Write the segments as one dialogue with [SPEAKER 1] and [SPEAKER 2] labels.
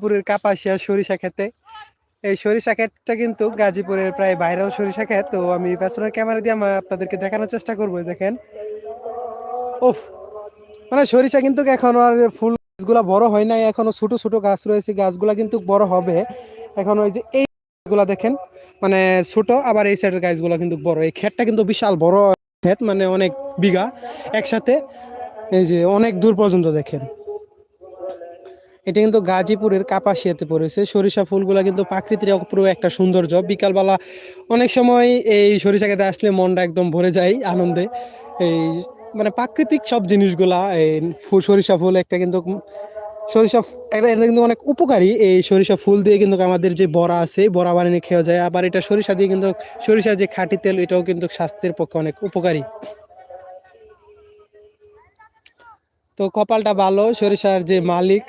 [SPEAKER 1] গাজীপুরের কাপাসিয়া সরিষা খেতে এই সরিষা ক্ষেতটা কিন্তু গাজীপুরের প্রায় ভাইরাল সরিষা ক্ষেত। তো আমি পেছনের ক্যামেরা দিয়ে আমার আপনাদেরকে দেখানোর চেষ্টা করব দেখেন। ওফ মানে সরিষা কিন্তু এখন আর ফুল গাছগুলা বড় হয় নাই। এখনও ছোট ছোট গাছ রয়েছে, গাছগুলা কিন্তু বড় হবে। এখন ওই যে এই গাছগুলা দেখেন মানে ছোট, আবার এই সাইডের গাছগুলা কিন্তু বড়। এই ক্ষেতটা কিন্তু বিশাল বড় ক্ষেত মানে অনেক বিঘা। একসাথে এই যে অনেক দূর পর্যন্ত দেখেন। এটা কিন্তু গাজীপুরের কাপাসিয়াতে পড়েছে। সরিষা ফুলগুলা কিন্তু প্রাকৃতিক পুরো একটা সৌন্দর্য। বিকালবেলা অনেক সময় এই সরিষা খেতে আসলে মনটা একদম ভরে যায় আনন্দে। এই মানে প্রাকৃতিক সব জিনিসগুলা, এই সরিষা ফুল একটা কিন্তু সরিষা এটা এটা কিন্তু অনেক উপকারী। এই সরিষা ফুল দিয়ে কিন্তু আমাদের যে বড়া আছে, বড়া বানিয়ে খাওয়া যায়। আবার এটা সরিষা দিয়ে কিন্তু সরিষার যে খাঁটি তেল, এটাও কিন্তু স্বাস্থ্যের পক্ষে অনেক উপকারী। তো কপালটা ভালো, সরিষার যে মালিক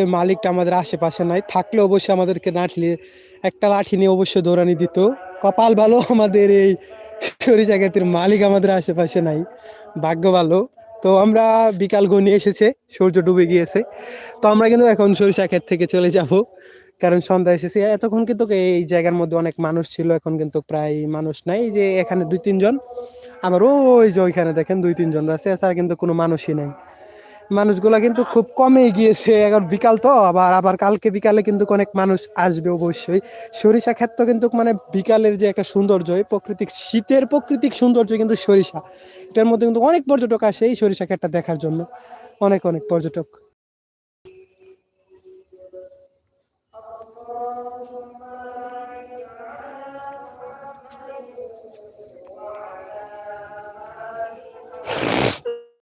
[SPEAKER 1] এই মালিকটা আমাদের আশেপাশে নাই। থাকলে অবশ্যই আমাদেরকে লাঠি একটা লাঠি নিয়ে অবশ্যই দৌড়ানি দিত। কপাল ভালো, আমাদের এই সরিষা ক্ষেতের মালিক আমাদের আশেপাশে নাই। ভাগ্য ভালো। তো আমরা বিকাল গনিয়ে এসেছে, সূর্য ডুবে গিয়েছে। তো আমরা কিন্তু এখন সরিষা ক্ষেত থেকে চলে যাব, কারণ সন্ধ্যা এসেছে। এতক্ষণ কিন্তু এই জায়গার মধ্যে অনেক মানুষ ছিল, এখন কিন্তু প্রায় মানুষ নাই। যে এখানে দুই তিনজন, আবার ওই যে ওইখানে দেখেন দুই তিনজন আছে, এছাড়া কিন্তু কোনো মানুষই নাই। মানুষগুলো কিন্তু খুব কমে গিয়েছে। এখন বিকাল তো, আবার আবার কালকে বিকালে কিন্তু অনেক মানুষ আসবে অবশ্যই। সরিষা ক্ষেত্র কিন্তু মানে বিকালের যে একটা সৌন্দর্য প্রকৃতিক, শীতের প্রকৃতিক সৌন্দর্য কিন্তু সরিষা। এটার মধ্যে কিন্তু অনেক পর্যটক আসে এই সরিষা ক্ষেতটা দেখার জন্য। অনেক অনেক পর্যটক।